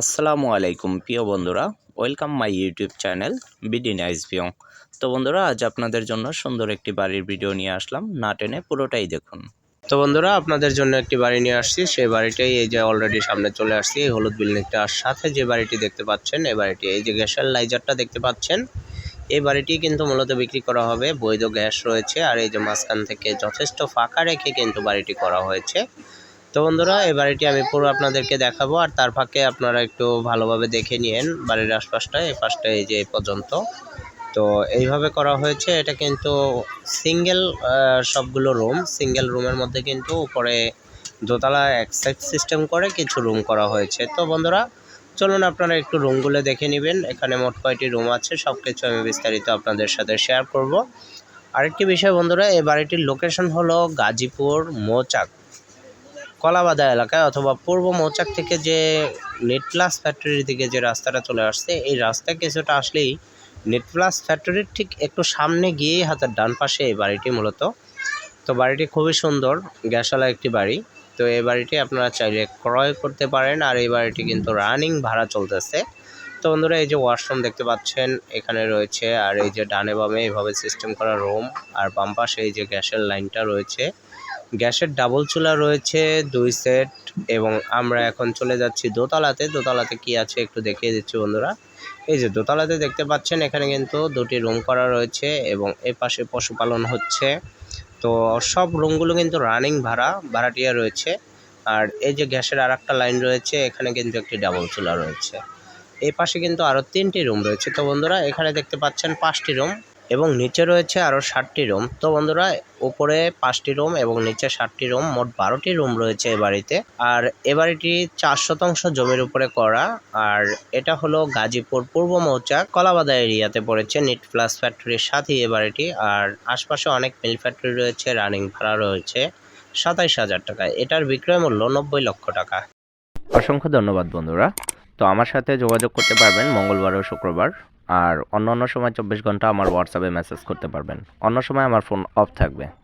আসসালামু আলাইকুম, প্রিয় বন্ধুরা। Welcome my YouTube channel BD nice view তো বন্ধুরা, আজ আপনাদের জন্য সুন্দর একটি বাড়ির ভিডিও নিয়ে আসলাম। না টেনে পুরোটাই দেখুন। তো বন্ধুরা, আপনাদের জন্য একটি বাড়ি নিয়ে আসছি। সেই বাড়িটাই এই যে অলরেডি সামনে চলে আসছি। এই হলুদ বিল্ডিংটার সাথে যে বাড়িটি দেখতে পাচ্ছেন এই বাড়িটি, এই যে গ্যাসের লাইজারটা দেখতে পাচ্ছেন এই বাড়িটি কিন্তু মূলত বিক্রি করা হবে। বৈধ গ্যাস রয়েছে। আর এই যে মাঝখান থেকে যথেষ্ট ফাঁকা রেখে কিন্তু বাড়িটি করা হয়েছে। তো বন্ধুরা, এই বাড়িটি আমি পুরো আপনাদেরকে দেখাবো আর তার ফাঁকে আপনারা একটু ভালোভাবে দেখে নিন বাড়ির আশপাশটা এই পাশটা এই যে এই পর্যন্ত। তো এইভাবে করা হয়েছে, এটা কিন্তু সিঙ্গেল সবগুলো রুম। সিঙ্গেল রুমের মধ্যে কিন্তু উপরে দোতলা অ্যাক্সেস সিস্টেম করে কিছু রুম করা হয়েছে। তো বন্ধুরা, চলুন আপনারা একটু রুমগুলো দেখে নেবেন। এখানে মোট কয়টি রুম আছে সব কিছু আমি বিস্তারিত আপনাদের সাথে শেয়ার করব। আরেকটি বিষয় বন্ধুরা, এই বাড়িটির লোকেশন হলো গাজীপুর, মৌচাক। কলাবাদা এলাকায় অথবা পূর্ব মৌচাক থেকে যে নেট প্লাস ফ্যাক্টরির দিকে যে রাস্তাটা চলে আসছে, এই রাস্তা কিছুটা আসলেই নেট প্লাস ফ্যাক্টরির ঠিক একটু সামনে গিয়েই হাতের ডান পাশে এই বাড়িটি মূলত। তো বাড়িটি খুবই সুন্দর, গ্যাসওয়ালা একটি বাড়ি। তো এই বাড়িটি আপনারা চাইলে ক্রয় করতে পারেন আর এই বাড়িটি কিন্তু রানিং ভাড়া চলতেছে। তো বন্ধুরা, এই যে ওয়াশরুম দেখতে পাচ্ছেন, এখানে রয়েছে আর এই যে ডানে বামে এইভাবে সিস্টেম করা রুম আর বাম পাশে এই যে গ্যাসের লাইনটা রয়েছে। গ্যাসের ডাবল চুলা রয়েছে, দুই সেট এবং আমরা এখন চলে যাচ্ছি দোতলাতে। দোতলাতে কি আছে একটু দেখিয়ে দিচ্ছি বন্ধুরা। এই যে দোতলাতে দেখতে পাচ্ছেন, এখানে কিন্তু দুটি রুম করা রয়েছে এবং এ পাশে পশুপালন হচ্ছে। তো সব রুমগুলো কিন্তু রানিং ভাড়া, ভাড়াটিয়া রয়েছে। আর এই যে গ্যাসের আর একটা লাইন রয়েছে, এখানে কিন্তু একটি ডাবল চুলা রয়েছে। এই পাশে কিন্তু আরও তিনটি রুম রয়েছে। তো বন্ধুরা, এখানে দেখতে পাচ্ছেন পাঁচটি রুম। এবং নিচে রয়েছে আরও ষাটটি রুম। তো বন্ধুরা, উপরে পাঁচটি রুম এবং নিচে ষাটটি রুম, মোট বারোটি রুম রয়েছে এ বাড়িতে। আর এ বাড়িটি চার শতাংশ জমির উপরে করা। আর এটা হলো গাজীপুর পূর্ব মৌচাক, কলাবাদা এরিয়াতে পড়েছে নিট প্লাস ফ্যাক্টরির সাথেই এ বাড়িটি। আর আশপাশে অনেক মিল ফ্যাক্টরি রয়েছে, রানিং ভাড়া রয়েছে সাতাইশ হাজার টাকা। এটার বিক্রয় মূল্য নব্বই লক্ষ টাকা। অসংখ্য ধন্যবাদ বন্ধুরা। তো আমার সাথে যোগাযোগ করতে পারবেন মঙ্গলবার ও শুক্রবার। আর অন্য অন্য সময় চব্বিশ ঘণ্টা আমার হোয়াটসঅ্যাপে মেসেজ করতে পারবেন। অন্য সময় আমার ফোন অফ থাকবে।